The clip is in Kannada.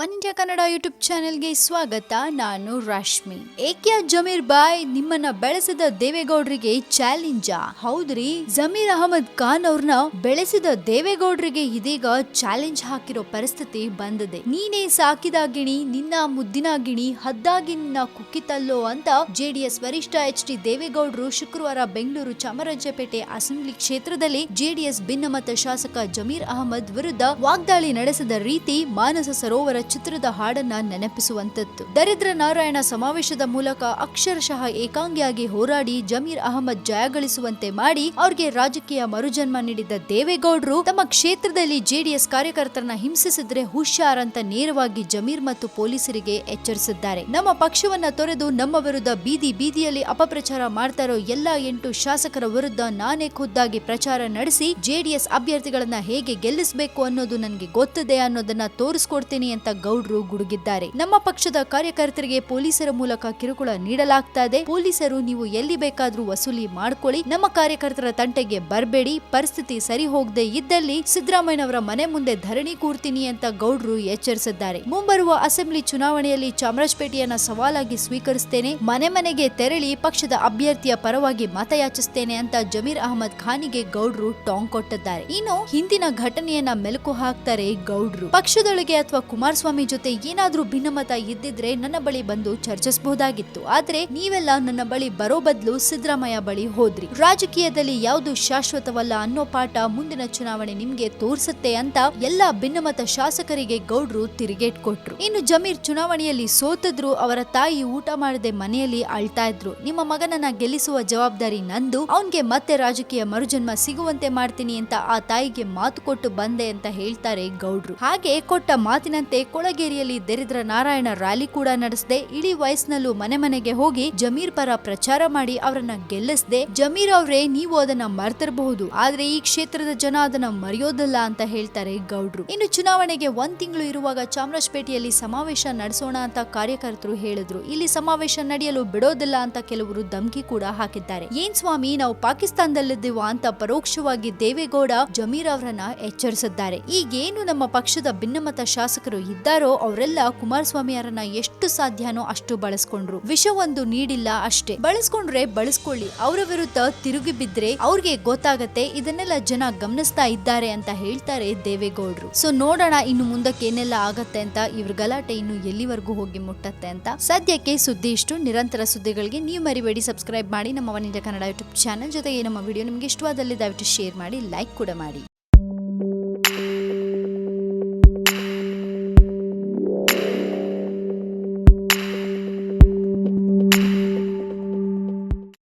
ಒನ್ ಇಂಡಿಯಾ ಕನ್ನಡ ಯೂಟ್ಯೂಬ್ ಚಾನೆಲ್ಗೆ ಸ್ವಾಗತ. ನಾನು ರಶ್ಮಿ. ಏಕ್ಯಾ ಜಮೀರ್ ಬಾಯ್ ನಿಮ್ಮನ್ನ ಬೆಳೆಸಿದ ದೇವೇಗೌಡರಿಗೆ ಚಾಲೆಂಜ್. ಹೌದ್ರಿ? ಜಮೀರ್ ಅಹಮದ್ ಖಾನ್ ಅವ್ರನ್ನ ಬೆಳೆಸಿದ ದೇವೇಗೌಡರಿಗೆ ಇದೀಗ ಚಾಲೆಂಜ್ ಹಾಕಿರೋ ಪರಿಸ್ಥಿತಿ ಬಂದಿದೆ. ನೀನೇ ಸಾಕಿದ ಗಿಣಿ ನಿನ್ನ ಮುದ್ದಿನ ಗಿಣಿ ಹದ್ದಾಗಿ ನಿನ್ನ ಕುಕ್ಕಿತಲ್ಲೋ ಅಂತ ಜೆಡಿಎಸ್ ವರಿಷ್ಠ ಎಚ್ ಡಿ ದೇವೇಗೌಡರು ಶುಕ್ರವಾರ ಬೆಂಗಳೂರು ಚಾಮರಾಜಪೇಟೆ ಅಸೆಂಬ್ಲಿ ಕ್ಷೇತ್ರದಲ್ಲಿ ಜೆಡಿಎಸ್ ಭಿನ್ನಮತ ಶಾಸಕ ಜಮೀರ್ ಅಹಮದ್ ವಿರುದ್ಧ ವಾಗ್ದಾಳಿ ನಡೆಸಿದ ರೀತಿ ಮಾನಸ ಸರೋವರ ಚಿತ್ರದ ಹಾಡನ್ನ ನೆನಪಿಸುವಂತದ್ದು ದರಿದ್ರ ನಾರಾಯಣ ಸಮಾವೇಶದ ಮೂಲಕ ಅಕ್ಷರಶಃ ಏಕಾಂಗಿಯಾಗಿ ಹೋರಾಡಿ ಜಮೀರ್ ಅಹಮದ್ ಜಯಗಳಿಸುವಂತೆ ಮಾಡಿ ಅವ್ರಿಗೆ ರಾಜಕೀಯ ಮರುಜನ್ಮ ನೀಡಿದ ದೇವೇಗೌಡರು ತಮ್ಮ ಕ್ಷೇತ್ರದಲ್ಲಿ ಜೆಡಿಎಸ್ ಕಾರ್ಯಕರ್ತರನ್ನ ಹಿಂಸಿಸಿದ್ರೆ ಹುಷಾರ್ ಅಂತ ನೇರವಾಗಿ ಜಮೀರ್ ಮತ್ತು ಪೊಲೀಸರಿಗೆ ಎಚ್ಚರಿಸಿದ್ದಾರೆ. ನಮ್ಮ ಪಕ್ಷವನ್ನ ತೊರೆದು ನಮ್ಮ ವಿರುದ್ಧ ಬೀದಿ ಬೀದಿಯಲ್ಲಿ ಅಪಪ್ರಚಾರ ಮಾಡ್ತಾ ಇರೋ ಎಲ್ಲಾ ಎಂಟು ಶಾಸಕರ ವಿರುದ್ಧ ನಾನೇ ಖುದ್ದಾಗಿ ಪ್ರಚಾರ ನಡೆಸಿ ಜೆಡಿಎಸ್ ಅಭ್ಯರ್ಥಿಗಳನ್ನ ಹೇಗೆ ಗೆಲ್ಲಿಸಬೇಕು ಅನ್ನೋದು ನನಗೆ ಗೊತ್ತಿದೆ ಅನ್ನೋದನ್ನ ತೋರಿಸ್ಕೊಡ್ತೀನಿ ಅಂತ ಗೌಡ್ರು ಗುಡುಗಿದ್ದಾರೆ. ನಮ್ಮ ಪಕ್ಷದ ಕಾರ್ಯಕರ್ತರಿಗೆ ಪೊಲೀಸರ ಮೂಲಕ ಕಿರುಕುಳ ನೀಡಲಾಗ್ತಾ ಇದೆ ಪೊಲೀಸರು ನೀವು ಎಲ್ಲಿ ಬೇಕಾದ್ರೂ ವಸೂಲಿ ಮಾಡ್ಕೊಳ್ಳಿ. ನಮ್ಮ ಕಾರ್ಯಕರ್ತರ ತಂಟೆಗೆ ಬರಬೇಡಿ. ಪರಿಸ್ಥಿತಿ ಸರಿ ಹೋಗದೆ ಇದ್ದಲ್ಲಿ ಸಿದ್ದರಾಮಯ್ಯನವರ ಮನೆ ಮುಂದೆ ಧರಣಿ ಕೂರ್ತೀನಿ ಅಂತ ಗೌಡ್ರು ಎಚ್ಚರಿಸಿದ್ದಾರೆ. ಮುಂಬರುವ ಅಸೆಂಬ್ಲಿ ಚುನಾವಣೆಯಲ್ಲಿ ಚಾಮರಾಜಪೇಟೆಯನ್ನ ಸವಾಲಾಗಿ ಸ್ವೀಕರಿಸುತ್ತೇನೆ ಮನೆ ಮನೆಗೆ ತೆರಳಿ ಪಕ್ಷದ ಅಭ್ಯರ್ಥಿಯ ಪರವಾಗಿ ಮತಯಾಚಿಸುತ್ತೇನೆ ಅಂತ ಜಮೀರ್ ಅಹಮದ್ ಖಾನಿಗೆ ಗೌಡ್ರು ಟಾಂಗ್ ಕೊಟ್ಟಿದ್ದಾರೆ. ಇನ್ನು ಹಿಂದಿನ ಘಟನೆಯನ್ನ ಮೆಲುಕು ಹಾಕ್ತಾರೆ ಗೌಡ್ರು. ಪಕ್ಷದೊಳಗೆ ಅಥವಾ ಕುಮಾರಸ್ವಾಮಿ ಜೊತೆ ಏನಾದ್ರೂ ಭಿನ್ನಮತ ಇದ್ದಿದ್ರೆ ನನ್ನ ಬಳಿ ಬಂದು ಚರ್ಚಿಸಬಹುದಾಗಿತ್ತು. ಆದ್ರೆ ನೀವೆಲ್ಲ ನನ್ನ ಬಳಿ ಬರೋ ಬದಲು ಸಿದ್ದರಾಮಯ್ಯ ಬಳಿ ಹೋದ್ರಿ. ರಾಜಕೀಯದಲ್ಲಿ ಯಾವುದು ಶಾಶ್ವತವಲ್ಲ ಅನ್ನೋ ಪಾಠ ಮುಂದಿನ ಚುನಾವಣೆ ನಿಮ್ಗೆ ತೋರಿಸುತ್ತೆ ಅಂತ ಎಲ್ಲಾ ಭಿನ್ನಮತ ಶಾಸಕರಿಗೆ ಗೌಡ್ರು ತಿರುಗೇಟ್ ಕೊಟ್ರು. ಇನ್ನು ಜಮೀರ್ ಚುನಾವಣೆಯಲ್ಲಿ ಸೋತಿದ್ರು, ಅವರ ತಾಯಿ ಊಟ ಮಾಡದೆ ಮನೆಯಲ್ಲಿ ಅಳ್ತಾ ಇದ್ರು. ನಿಮ್ಮ ಮಗನನ್ನ ಗೆಲ್ಲಿಸುವ ಜವಾಬ್ದಾರಿ ನಂದು. ಅವನ್ಗೆ ಮತ್ತೆ ರಾಜಕೀಯ ಮರುಜನ್ಮ ಸಿಗುವಂತೆ ಮಾಡ್ತೀನಿ ಅಂತ ಆ ತಾಯಿಗೆ ಮಾತು ಕೊಟ್ಟು ಬಂದೆ ಅಂತ ಹೇಳ್ತಾರೆ ಗೌಡ್ರು. ಹಾಗೆ ಕೊಟ್ಟ ಮಾತಿನಂತೆ ಕೊಳಗೇರಿಯಲ್ಲಿ ದರಿದ್ರ ನಾರಾಯಣ ರ್ಯಾಲಿ ಕೂಡ ನಡೆಸದೆ. ಇಡೀ ವಯಸ್ಸಿನಲ್ಲೂ ಮನೆ ಮನೆಗೆ ಹೋಗಿ ಜಮೀರ್ ಪರ ಪ್ರಚಾರ ಮಾಡಿ ಅವರನ್ನ ಗೆಲ್ಲಿಸದೆ. ಜಮೀರ್ ಅವರೇ, ನೀವು ಅದನ್ನ ಮರ್ತಿರಬಹುದು. ಆದ್ರೆ ಈ ಕ್ಷೇತ್ರದ ಜನ ಅದನ್ನ ಮರೆಯೋದಿಲ್ಲ ಅಂತ ಹೇಳ್ತಾರೆ ಗೌಡ್ರು. ಇನ್ನು ಚುನಾವಣೆಗೆ ಒಂದ್ ತಿಂಗಳು ಇರುವಾಗ ಚಾಮರಾಜಪೇಟೆಯಲ್ಲಿ ಸಮಾವೇಶ ನಡೆಸೋಣ ಅಂತ ಕಾರ್ಯಕರ್ತರು ಹೇಳಿದ್ರು. ಇಲ್ಲಿ ಸಮಾವೇಶ ನಡೆಯಲು ಬಿಡೋದಿಲ್ಲ ಅಂತ ಕೆಲವರು ಧಮಕಿ ಕೂಡ ಹಾಕಿದ್ದಾರೆ. ಏನ್ ಸ್ವಾಮಿ, ನಾವು ಪಾಕಿಸ್ತಾನದಲ್ಲಿದ್ದೀವ ಅಂತ ಪರೋಕ್ಷವಾಗಿ ದೇವೇಗೌಡ ಜಮೀರ್ ಅವರನ್ನ ಎಚ್ಚರಿಸಿದ್ದಾರೆ. ಈಗೇನು ನಮ್ಮ ಪಕ್ಷದ ಭಿನ್ನಮತ ಶಾಸಕರು ಇದ್ದಾರೋ? ಅವರೆಲ್ಲ ಕುಮಾರಸ್ವಾಮಿ ಅವರನ್ನ ಎಷ್ಟು ಸಾಧ್ಯನೋ ಅಷ್ಟು ಬಳಸ್ಕೊಂಡ್ರು. ವಿಷ ಒಂದು ನೀಡಿಲ್ಲ ಅಷ್ಟೇ. ಬಳಸ್ಕೊಂಡ್ರೆ ಬಳಸ್ಕೊಳ್ಳಿ. ಅವರ ವಿರುದ್ಧ ತಿರುಗಿ ಬಿದ್ರೆ ಅವ್ರಿಗೆ ಗೊತ್ತಾಗತ್ತೆ, ಇದನ್ನೆಲ್ಲ ಜನ ಗಮನಿಸ್ತಾ ಇದ್ದಾರೆ ಅಂತ ಹೇಳ್ತಾರೆ ದೇವೇಗೌಡರು. ಸೊ ನೋಡೋಣ ಇನ್ನು ಮುಂದಕ್ಕೆ ಏನೆಲ್ಲ ಆಗತ್ತೆ ಅಂತ, ಇವ್ರ ಗಲಾಟೆ ಇನ್ನು ಎಲ್ಲಿವರೆಗೂ ಹೋಗಿ ಮುಟ್ಟತ್ತೆ ಅಂತ. ಸದ್ಯಕ್ಕೆ ಸುದ್ದಿ ಇಷ್ಟು. ನಿರಂತರ ಸುದ್ದಿಗಳಿಗೆ ನೀವು ಮರಿಬೇಡಿ. ಸಬ್ಸ್ಕ್ರೈಬ್ ಮಾಡಿ ನಮ್ಮ one India Kannada YouTube channel ಜೊತೆಗೆ ನಮ್ಮ ವಿಡಿಯೋ ನಿಮ್ಗೆ ಇಷ್ಟವಾದಲ್ಲಿ ದಯವಿಟ್ಟು ಶೇರ್ ಮಾಡಿ ಲೈಕ್ ಕೂಡ ಮಾಡಿ.